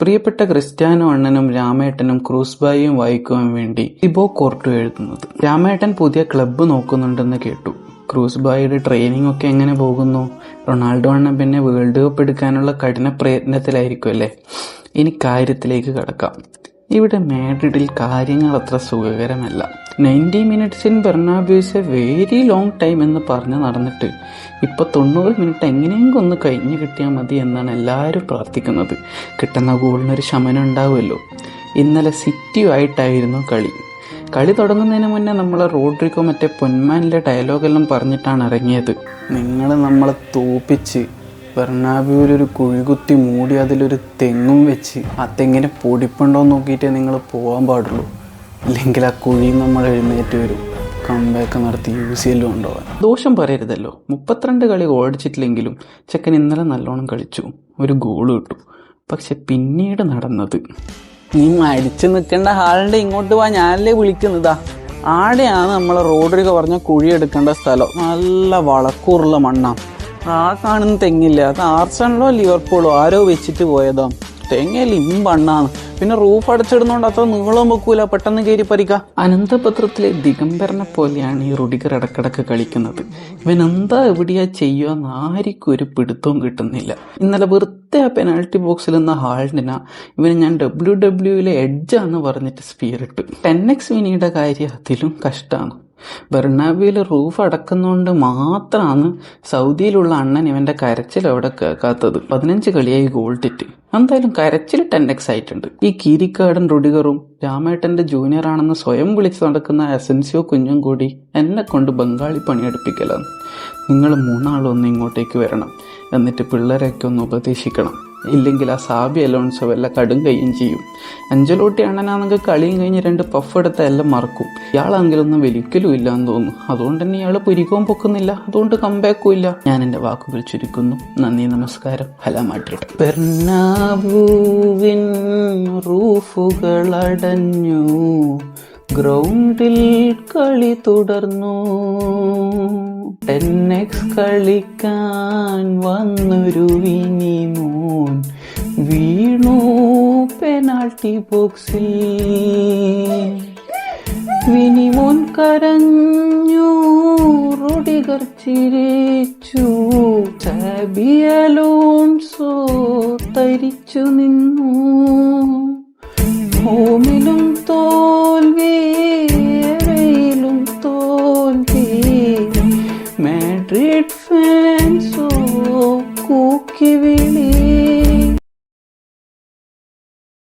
പ്രിയപ്പെട്ട ക്രിസ്ത്യാനോ അണ്ണനും രാമേട്ടനും ക്രൂസ്ബായിയും വായിക്കുവാൻ വേണ്ടി ഇബോ കോർട്ടു എഴുതുന്നത്. രാമേട്ടൻ പുതിയ ക്ലബ്ബ് നോക്കുന്നുണ്ടെന്ന് കേട്ടു. ക്രൂസ്ബായിയുടെ ട്രെയിനിങ് ഒക്കെ എങ്ങനെ പോകുന്നു? റൊണാൾഡോ അണ്ണൻ പിന്നെ വേൾഡ് കപ്പ് എടുക്കാനുള്ള കഠിന പ്രയത്നത്തിലായിരിക്കും അല്ലേ? ഇനി കാര്യത്തിലേക്ക് കടക്കാം. ഇവിടെ മാഡ്രിഡിൽ കാര്യങ്ങൾ അത്ര സുഖകരമല്ല. Ninety minutes in Bernabeu's a very long time എന്ന് പറഞ്ഞ് നടന്നിട്ട് ഇപ്പൊ തൊണ്ണൂറ് മിനിറ്റ് എങ്ങനെയെങ്കിലും ഒന്ന് കഴിഞ്ഞ് കിട്ടിയാൽ മതി എന്നാണ് എല്ലാവരും പ്രാർത്ഥിക്കുന്നത്. കിട്ടുന്ന ഗോളിനൊരു ശമനം ഉണ്ടാവുമല്ലോ. ഇന്നലെ സിറ്റിയുമായിട്ടായിരുന്നു കളി. കളി തുടങ്ങുന്നതിന് മുന്നേ നമ്മൾ റോഡ്രിക്കോ മറ്റേ പൊന്മാനിലെ ഡയലോഗെല്ലാം പറഞ്ഞിട്ടാണ് ഇറങ്ങിയത്. നിങ്ങൾ നമ്മളെ തോപ്പിച്ച് ബെർണാബ്യൂവിലൊരു കുഴികുത്തി മൂടി അതിലൊരു തെങ്ങും വെച്ച് ആ തെങ്ങിന് പൊടിപ്പുണ്ടോ എന്ന് നോക്കിയിട്ടേ നിങ്ങൾ പോകാൻ പാടുള്ളൂ. ഇല്ലെങ്കിൽ ആ കുഴി നമ്മൾ എഴുന്നേറ്റ് വരും. കംബാക്ക് നടത്തി യു സി എല്ലും ഉണ്ടാവാൻ ദോഷം പറയരുതല്ലോ. മുപ്പത്തിരണ്ട് കളി ഓടിച്ചിട്ടില്ലെങ്കിലും ചെക്കൻ ഇന്നലെ നല്ലോണം കളിച്ചു. ഒരു ഗോൾ കിട്ടു പക്ഷെ പിന്നീട് നടന്നത്. നീ മടിച്ചു നിൽക്കേണ്ട ഹാളിന്റെ ഇങ്ങോട്ട് വാ ഞാനല്ലേ വിളിക്കുന്നതാ. ആടെയാണ് നമ്മളെ റോഡൊക്കെ പറഞ്ഞ കുഴി എടുക്കേണ്ട സ്ഥലം. നല്ല വളക്കൂറുള്ള മണ്ണാണ് ആ കാണുന്ന തെങ്ങില്ല? അത് ആർസണലോ ലിവർപൂളോ ആരോ വെച്ചിട്ട് പോയതാ. തെങ്ങ ഇമ്പണ്ണാണ് പിന്നെ റൂഫ് അടച്ചിടുന്നോണ്ട് അത്ര നീളം വെക്കൂല. പെട്ടെന്ന് കയറി പറിക്ക. അനന്തപത്രത്തിലെ ദിഗംബരനെ പോലെയാണ് ഈ റുഡിഗർ ഇടക്കിടക്ക് കളിക്കുന്നത്. ഇവൻ എന്താ എവിടെയാ ചെയ്യുക ആർക്കും ഒരു പിടുത്തവും കിട്ടുന്നില്ല. ഇന്നലെ വെറുതെ ആ പെനാൾട്ടി ബോക്സിൽ നിന്ന ഹാൾഡിന ഇവന് ഞാൻ ഡബ്ല്യു ഡബ്ല്യുയിലെ എഡ്ജാന്ന് പറഞ്ഞിട്ട് സ്പീറിട്ട് ഇട്ടു. ടെൻ എക്സ് വിനിയുടെ കാര്യം അതിലും കഷ്ടമാണ് ബെർണാബിയിൽ റൂഫ് അടക്കുന്നതുകൊണ്ട് മാത്രമാണ് സൗദിയിലുള്ള അണ്ണൻ ഇവന്റെ കരച്ചിൽ അവിടെ കേൾക്കാത്തത്. പതിനഞ്ച് കളിയായി ഗോൾ ടിറ്റ് എന്തായാലും കരച്ചിൽ ടെൻഡെക്സ് ആയിട്ടുണ്ട് ഈ കീരിക്കാടൻ റുഡിഗറും രാമേട്ടന്റെ ജൂനിയർ ആണെന്ന് സ്വയം വിളിച്ച് നടക്കുന്ന എസൻസിയോ കുഞ്ഞും കൂടി എന്നെ കൊണ്ട് ബംഗാളി പണിയെടുപ്പിക്കലാണ്. നിങ്ങൾ മൂന്നാളും ഒന്ന് ഇങ്ങോട്ടേക്ക് വരണം. എന്നിട്ട് പിള്ളേരെയൊക്കെ ഒന്ന് ഉപദേശിക്കണം. ഇല്ലെങ്കിൽ ആ സാബി അലോൺസോ വല്ല കടും കയ്യും ചെയ്യും. അഞ്ചലോട്ടി അണ്ണനാണെങ്കിൽ കളിയും കഴിഞ്ഞ് രണ്ട് പഫ് എടുത്ത എല്ലാം മറക്കും. ഇയാളെങ്കിലൊന്നും വലിക്കലും ഇല്ല എന്ന് തോന്നുന്നു. അതുകൊണ്ട് തന്നെ ഇയാൾ പുരികവും പൊക്കുന്നില്ല. അതുകൊണ്ട് കമ്പാക്കും ഇല്ല. ഞാൻ എന്റെ വാക്കുകൾ ചുരുക്കുന്നു. നന്ദി നമസ്കാരം. ബെർണാബൂവിൻ റൂഫുകൾ അടഞ്ഞു ഗ്രൗണ്ടിൽ കളി തുടർന്നു. ടെന്നെക്സ് കളിക്കാൻ വന്നൊരു വിനിമോൻ വീണു പെനാൾട്ടി ബോക്സിൽ. വിനിമോൻ കരഞ്ഞു റോഡിഗർ ചിരിച്ചു സാബിയലോൺസോ തരിച്ചു നിന്നു.